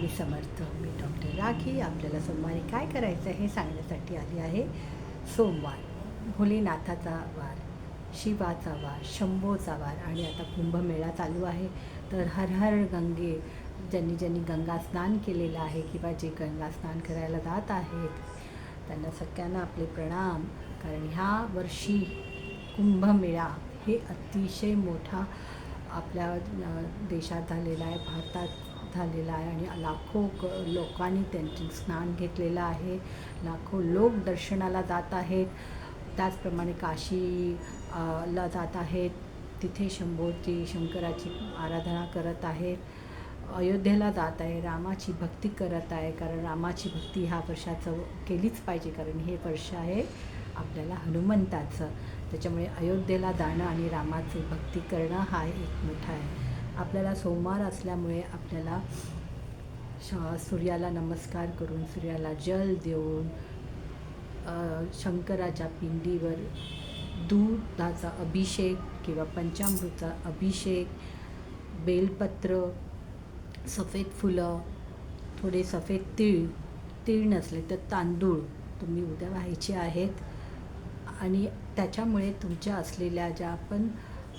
मी समर्थ मी doctor rakhi. आपल्याला सोमवारी काय करायचं हे सांगण्यासाठी आली आहे. सोमवार भोलेनाथाचा वार शिवाचा वार शंभोचा वार आणि आता कुंभमेळा चालू आहे. तर हर हर गंगे ज्यांनी ज्यांनी गंगा स्नान केलेलं आहे किंवा जे गंगा स्नान करायला जात आहेत त्यांना सगळ्यांना आपले प्रणाम. कारण ह्या वर्षी कुंभमेळा हे अतिशय मोठा आपल्या देशात झालेला आहे. भारतात झालेला आहे आणि लाखो लोकांनी त्यांचे स्नान घेतलेलं आहे. लाखो लोक दर्शनाला जात आहेत. त्याचप्रमाणे काशी ला जात आहेत. तिथे शंभोची शंकराची आराधना करत आहेत. अयोध्येला जात आहे. रामाची भक्ती करत आहे. कारण रामाची भक्ती ह्या वर्षाचं केलीच पाहिजे. कारण हे वर्ष आहे आपल्याला हनुमंताचं. त्याच्यामुळे अयोध्येला जाणं आणि रामाची भक्ती करणं हा एक मोठा आहे. आपल्याला सोमवार असल्यामुळे आपल्याला श सूर्याला नमस्कार करून सूर्याला जल देऊन शंकराच्या पिंडीवर दुधाचा अभिषेक किंवा पंचामृतचा अभिषेक बेलपत्र सफेद फुलं थोडे सफेद तीळ तीळ नसले तर तांदूळ तुम्ही उद्या व्हायचे आहेत. आणि त्याच्यामुळे तुमच्या असलेल्या ज्या आपण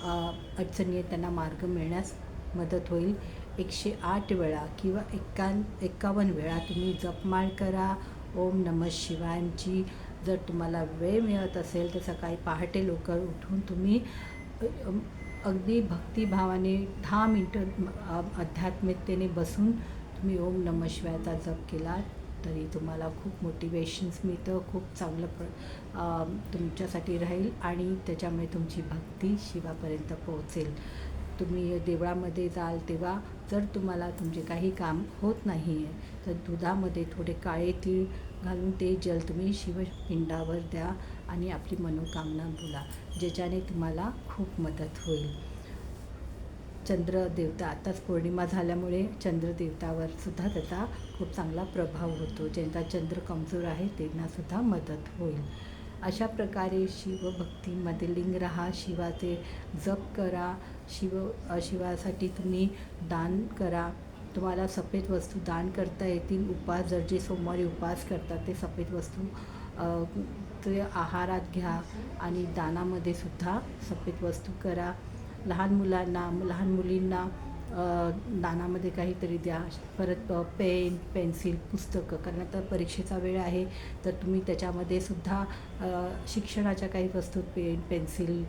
अडचणी आहेत त्यांना मार्ग मिळण्यास मदत होईल. एकशे आठ वेळा किंवा एक्कान एक्कावन्न वेळा तुम्ही जपमाळ करा. ओम नमः शिवायची जर तुम्हाला वेळ मिळत असेल तर सकाळी पहाटे लवकर उठून तुम्ही अगदी भक्तिभावाने दहा मिनटं अध्यात्मिकतेने बसून तुम्ही ओम नमः शिवायचा जप केला तरी तुम्हाला खूप मोटिवेशन्स मिळतं खूप चांगलं प्र तुमच्यासाठी राहील आणि त्याच्यामुळे तुमची भक्ती शिवापर्यंत पोहोचेल. तुम्ही देवळामध्ये जाल तेव्हा जर तुम्हाला तुमचे काही काम होत नाही आहे तर दुधामध्ये थोडे काळे तीळ घालून ते जल तुम्ही शिवपिंडावर द्या आणि आपली मनोकामना बोला ज्याच्याने तुम्हाला खूप मदत होईल. चंद्र देवता आताच पौर्णिमा झाल्यामुळे चंद्र देवतावर सुद्धा त्याचा खूप चांगला प्रभाव होतो. ज्यांचा चंद्र कमजोर आहे त्यांनासुद्धा मदत होईल. अशा प्रकारे शिवभक्तीमध्ये लिंग राहा शिवाचे जप करा शिव शिवासाठी तुम्ही दान करा. तुम्हाला सफेद वस्तू दान करता येतील. उपास जर जे सोमवारी उपवास करतात ते सफेद वस्तू ते आहारात घ्या आणि दानामध्ये सुद्धा सफेद वस्तू करा. लहान मुलांना लहान मुलींना दानामध्ये काहीतरी द्या. परत पेन पेन्सिल पुस्तकं. कारण आता परीक्षेचा वेळ आहे तर तुम्ही त्याच्यामध्ये सुद्धा शिक्षणाच्या काही वस्तू पेन पेन्सिल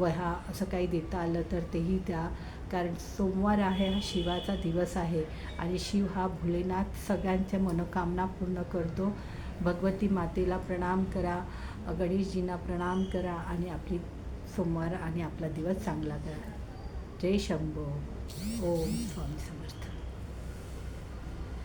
वह्या असं काही देता आलं तर तेही द्या. कारण सोमवार आहे हा शिवाचा दिवस आहे आणि शिव हा भोलेनाथ सगळ्यांच्या मनोकामना पूर्ण करतो. भगवती मातेला प्रणाम करा गणेशजींना प्रणाम करा आणि आपली सोमवार आणि आपला दिवस चांगला करा. जय शंभो. ओम स्वामी समर्थ.